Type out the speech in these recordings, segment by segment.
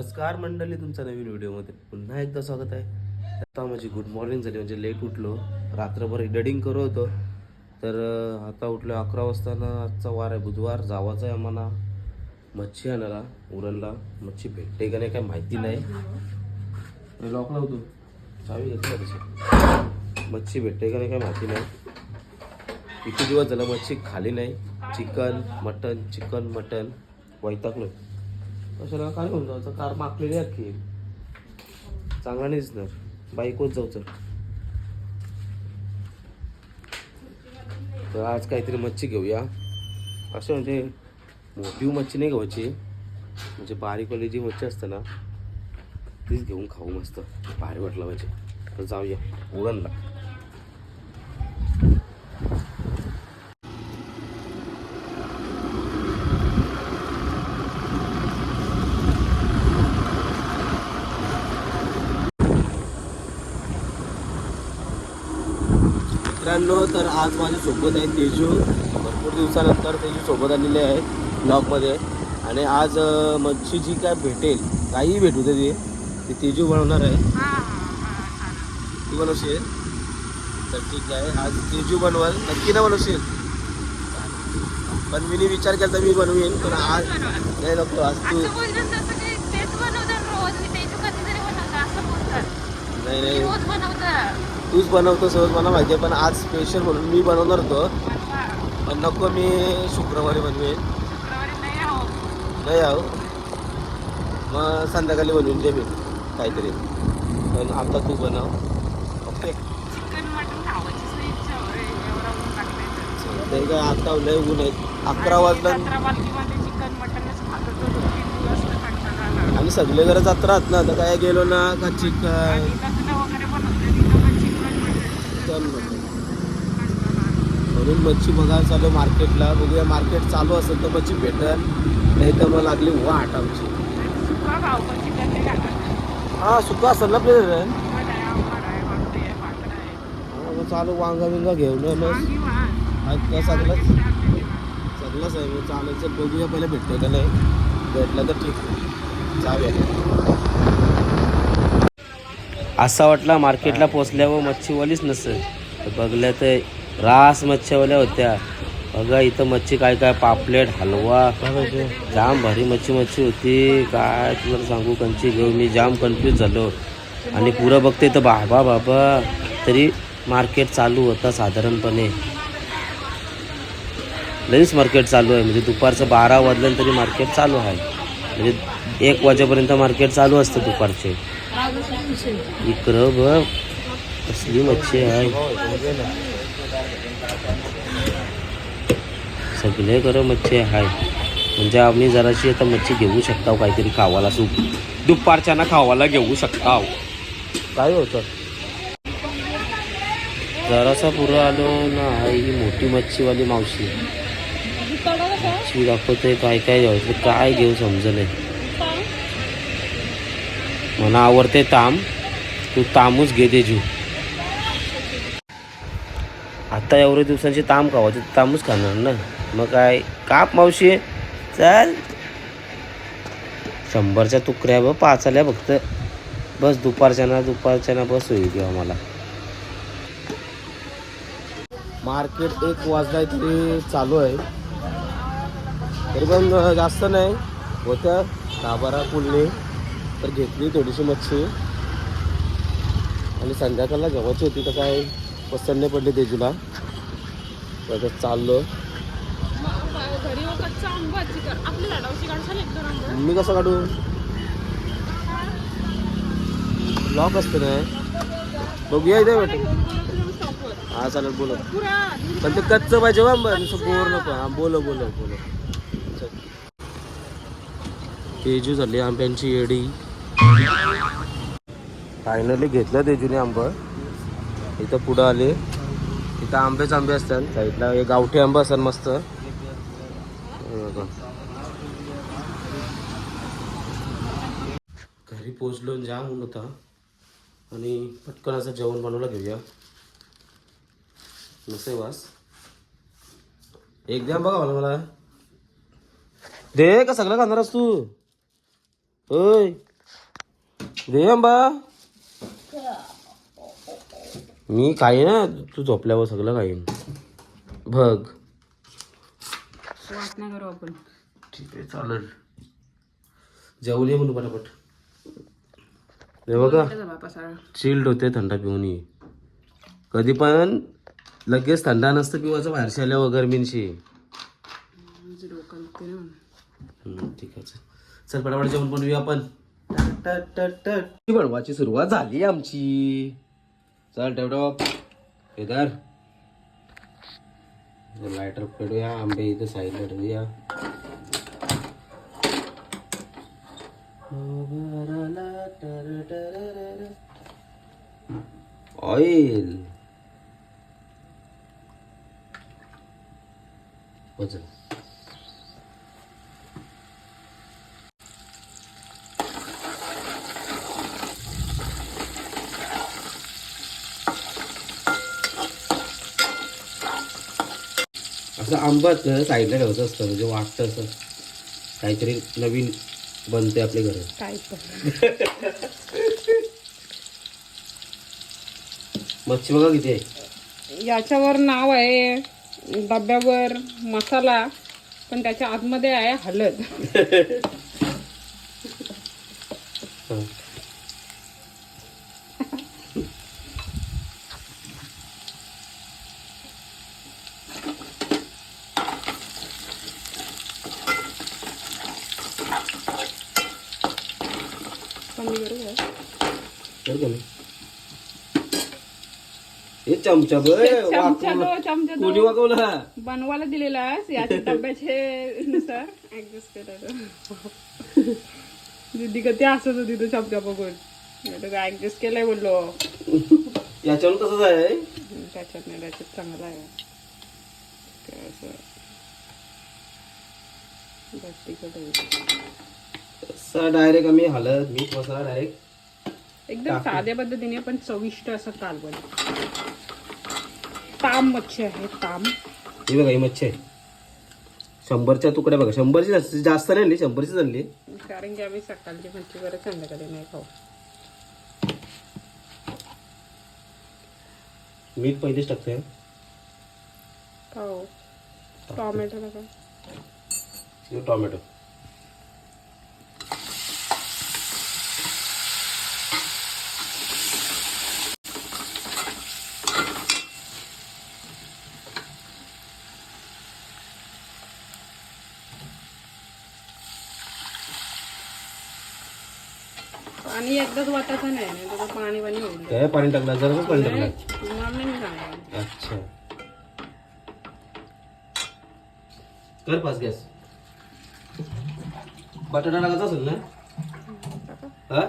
नमस्कार मंडळी तुमचा नवीन व्हिडिओमध्ये पुन्हा एकदा स्वागत आहे. आता माझी गुड मॉर्निंग झाली म्हणजे लेट उठलो. रात्रभर एडिटिंग करत होतो. तर आता उठलो अकरा वाजताना आजचा वार आहे बुधवार जावाचा आहे आम्हाला. मच्छी आणायला उरणला. मच्छी भेटते का नाही काय माहिती नाही. लॉक लावतो चावी घेतला तशी मच्छी भेटते का नाही काय माहिती नाही. किती दिवस झालं मच्छी खाली नाही. Chicken mutton chicken mutton. वैतागलो कशाला काय होऊन जायचं कार मागलेली अख्खी. चांगला नाही दिसणार बाईकच जाऊचं तर आज काहीतरी मच्छी घेऊया. असं म्हणजे मोठी मच्छी नाही घ्यायची. म्हणजे बारीकवाली जी मच्छी असते ना तीच घेऊन खाऊ मस्त. भारी वाटलं पाहिजे. तर जाऊया. उडणला मित्रांनो तर आज माझ्या सोबत आहे तेजू. भरपूर दिवसानंतर तेजू सोबत आलेले आहे ब्लॉगमध्ये. आणि आज मच्छी जी काय भेटेल काहीही भेटू दे ती. ती तेजू बनवणार आहे. तू बनवशील? तर ठीक आहे. आज तेजू बनवाल. नक्की ना बनवशील? पण मी विचार केला तर मी बनवीन. पण आज नाही नको. आज तू नाही नाही. तूच बनवतो सहज मला माहिती आहे पण आज स्पेशल म्हणून मी बनवणार होतो. पण नको मी शुक्रवारी बनवेन. नाही आहो. मग संध्याकाळी बनवून दे मी काहीतरी. पण आता तू बनव. ओके? ते काय आता लय ऊन आहेत अकरा वाजता आम्ही आणि सगळे जरा जात राहत ना तर काय गेलो ना का चिकन आणि लग्न वगैरे बनवते तिथं पण चिकन मटन म्हणून मच्छी बघायला चालू मार्केटला. बघूया मार्केट चालू असेल तर मच्छी भेटेल. नाही तर मग लागली वाट आमची. हा सुका असेल ना प्लेअर मग चालू वांगा बिंगा घेऊन ये काय सगळंच सगळंच आहे मग चालायचं बघूया पहिले भेटतो का नाही. भेटलं तर ठीक. जाऊया. असा वाटला मार्केटला पोचल्यावर मच्छीवालीच नसेल. तर बघल्या तर रास मच्छीवाल्या होत्या. बघा इथं मच्छी काय काय पापलेट हलवा जाम भारी मच्छी मच्छी होती. काय तुला सांगू कंची घेऊ मी जाम कन्फ्यूज झालो. आणि पुरं बघते तर बाबा बाबा तरी मार्केट चालू होता साधारणपणे. लईच मार्केट चालू आहे. म्हणजे दुपारचं बारा वाजलं तरी मार्केट चालू आहे. म्हणजे एक वाजेपर्यंत मार्केट चालू असतं दुपारचे. इकडं बघ कसली मच्छी आहे. सगळे खरं मच्छी आहे म्हणजे आम्ही जराशी आता मच्छी घेऊ शकता काहीतरी खावाला सूप दुपारच्या ना खावाला घेऊ शकता काय होतं? जरासा पुरं आलो ना ही मोठी मच्छीवाली मावशी. मच्छी दाखवते काय काय घ्यायचं काय घेऊ समजले मला आवडते ताम. तू तामूच घे तेजू आता एवढ्या दिवसांची ताम खावायची तामूच खाणार ना. मग काय? काप मावशी. चल. शंभरच्या तुकड्या बघ पाच आल्या फक्त. बस दुपारच्या ना दुपारच्या ना बस होईल किंवा मला. मार्केट एक वाजला तरी चालू आहे. तरी पण जास्त नाही. होत्या दहा बारा तर घेतली थोडीशी मच्छी. आणि संध्याकाळला जेवायची होती तर काय पसंत नाही पडली तेजूला तर चाललो आपल्या झाडावरची मी कसं काढू? लॉक असते ना. बघूया इथे भेटेल. हा चालेल बोलो. पुरा पण ते कच्चं पाहिजे बा बरं, नुसतं बोर नको. हा बोलो बोलो बोलो. तेजू झाली आंब्यांची येडी. फायनली घेतलं तेजूने आंब. इथं पुढं आले. इथं आंबेच आंबे असतात. साईडला एक गावठी आंबा असतात मस्त. घरी पोचलो आणि जाम ऊन होता. आणि पटकन असं जेवण बनवलं घेऊया. नसे वास. एक द्या बघा मला मला. दे का सगळं खाणारस तू? होय दे आंबा. मी खाईन ना तू झोपल्यावर सगळं खाईन. बघ. वाट नाही करू आपण. ठीक आहे चालेल. जेवून ये म्हणून पटापट. हे बघा पसारा चिल्ड होते थंडा पिऊन ये. कधी पण लगेच थंडा नसतं पिवायचं बाहेरशी आल्या वगैरे मिनशी माझं डोकं दुखते ना हम्म, ठीक आहे चल. चल पटापट जेवण बनवूया आपण. टट, टट, टट, टट. ती बनवायची सुरुवात झाली आमची. चल टेवटॉप केदार लायटर पेडूया आंबे इथे साईडला ठेवूया ऑइल वजन असं आंबट साईडला ठेवायचं असतं म्हणजे वाटतं असं. काहीतरी नवीन बनते आपल्या घरात काय पण. मच्छी बघा किती आहे. याच्यावर नाव आहे डब्यावर मसाला पण त्याच्या आतमध्ये आहे हळद हं. कमी बरोबर बरं का नाही? हे चमचा कोणी वागवला? बनवायला दिलेला याच्या डब्याचे नुसार ऍडजस्ट केलं दीदी कधी हसत होती तू चमचा बघून? ऍडजस्ट केलंय बोललो याच्यावर तसंच आहे? त्याच्यात नाही त्याच्यात चांगला आहे. असं. तिखट डायरेक्ट आम्ही हलत मीठ मसाला डायरेक्ट एकदम साध्या पद्धतीने पण चविष्ट असं कालवण ताम मच्छी आहे ताम. ही बघा ही मच्छी आहे. शंभरच्या तुकड्या बघा. शंभरची जास्त जास्त नाही आणली शंभरचीच आणली. कारण की आम्ही सकाळची मच्छी बरं संध्याकाळी नाही खाऊ. मीठ पहिलेच टाकतोय. खाऊ टॉमॅटो नका हे टोमॅटो. पाणी एकदाच वाटायचं नाही नाही तर पाणी पाणी होईल काय पाणी टाकलं जरा पाणी तुम्हाला नाही अच्छा. कर पाच गॅस. बटाटा टाकायचा असेल ना? हा?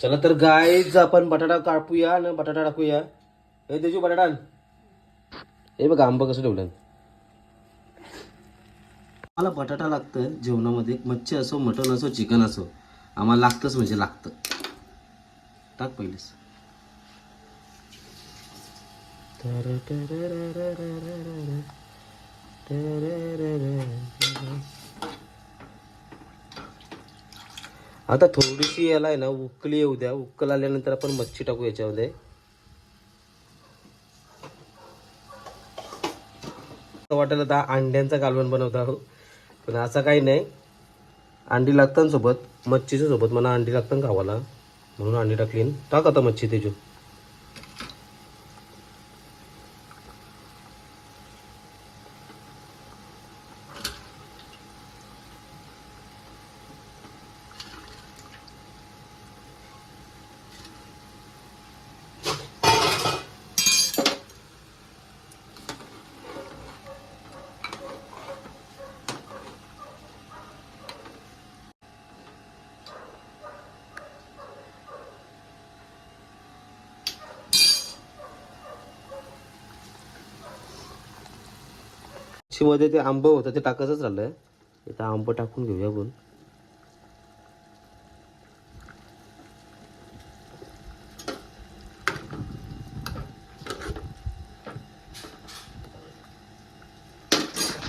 चला तर गायच आपण बटाटा कापूया आणि बटाटा टाकूया. हे त्याची बटाटा आण. हे बघ आंबा कसं ठेवलं आम्हाला बटाटा लागतं जेवणामध्ये मच्छी असो मटण असो चिकन असो आम्हाला लागतंच म्हणजे लागतं. टाक पहिलेच. आता थोडीशी याला आहे ना उकली येऊ द्या. उकल आल्यानंतर आपण मच्छी टाकू याच्यामध्ये. असं वाटेल आता अंड्यांचा कालवण बनवत आहोत. पण असं काही नाही. अंडी लागतात सोबत मच्छीच्या सोबत. मला अंडी लागतात खावाला म्हणून अंडी टाकली. टाक आता मच्छी त्याची मच्छीमध्ये ते आंब होतं ते टाकायचंच राहिलं इथं आंबं टाकून घेऊया आपण.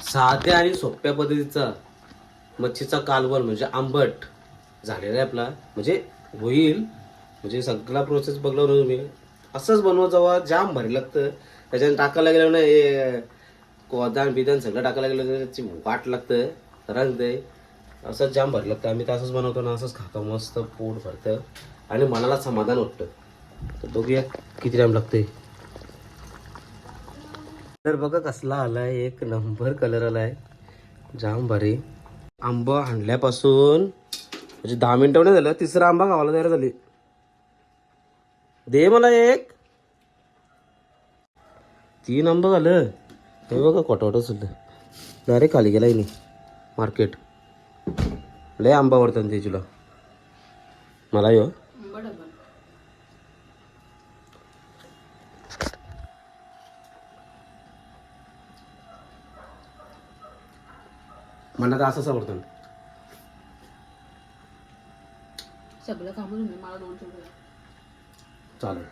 साध्या आणि सोप्या पद्धतीचा मच्छीचा कालवण म्हणजे आंबट झालेला आहे आपला. म्हणजे होईल. म्हणजे सगळा प्रोसेस बघला तुम्ही असंच बनवत जावा जाम भारी लागतं. त्याच्याने टाकायला गेलं ना हे कोदान बिदान सगळं टाकायला गेलं त्याची वाट लागतं रंग ते असंच जाम भरलं लागतं. आम्ही तर असंच बनवतो ना असंच खातो. मस्त पोट भरतं. आणि मनाला समाधान वाटतं. तर बघूया किती टाइम लागतंय कलर बघा कसला आलाय. एक नंबर कलर आलाय. जाम भारी. आंबा आणल्यापासून म्हणजे दहा मिनिटं नाही झालं तिसरा आंबा गावाला तयार झाली. दे मला एक. तीन आंबा झालं. हे बघा कोटावट सुद्धा. डायरेक्ट खाली गेला नाही मार्केट. लय आंबा आवडतात ते तुला. मला यो. तर असंच आवडतं. सगळं कामं मला दोन चालेल.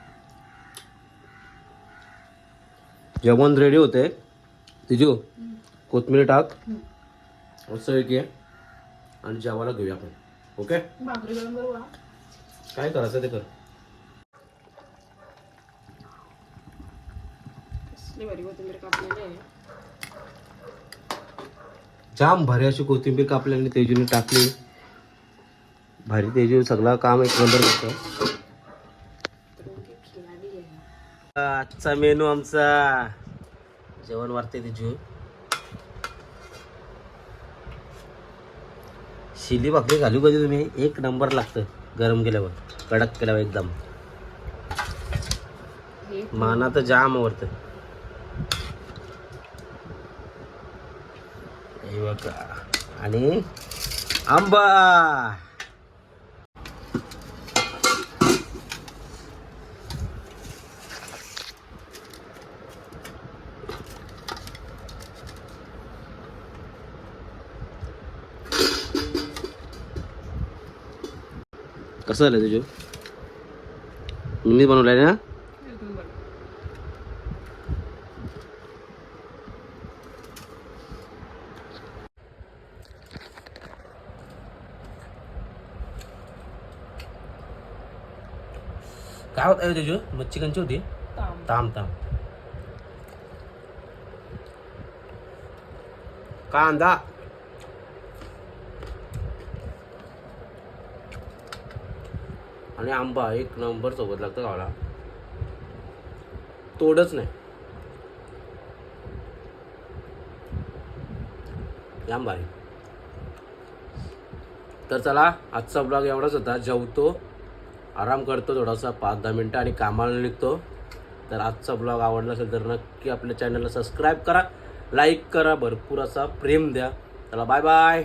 जेवण रेडी होते तिजू कोथमीर टाक. मस्त एक ये. आणि जेवायला घेऊया आपण. ओके? काय करायचं ते कर. आहे. जाम भारी अशी कोथिंबीर कापल्याने तेजूने टाकली. भारी तेजू सगळं काम एक नंबर करतो. आजचा मेनू आमचा. जेवण वाढते तिची शिली भाकरी घालू कधी तुम्ही? एक नंबर लागतं गरम केल्यावर. कडक केल्यावर एकदम. माना तर जाम आवडतं. आणि आंबा! कसं झालं तुझं मी बनवलंय ना? एक नंबर. काय होतं तुझी मच्छी कंची होती? ताम. ताम ताम कांदा. आणि आंबा एक नंबर सोबत लागतं गावाला तोडच नाही. आंबा भारी तर चला आजचा ब्लॉग एवढाच होता. जेवतो आराम करतो थोडासा पाच दहा मिनटं आणि कामाला निघतो. तर आजचा ब्लॉग आवडला असेल तर नक्की आपल्या चॅनलला सबस्क्राईब करा लाईक करा भरपूर असा प्रेम द्या. चला बाय बाय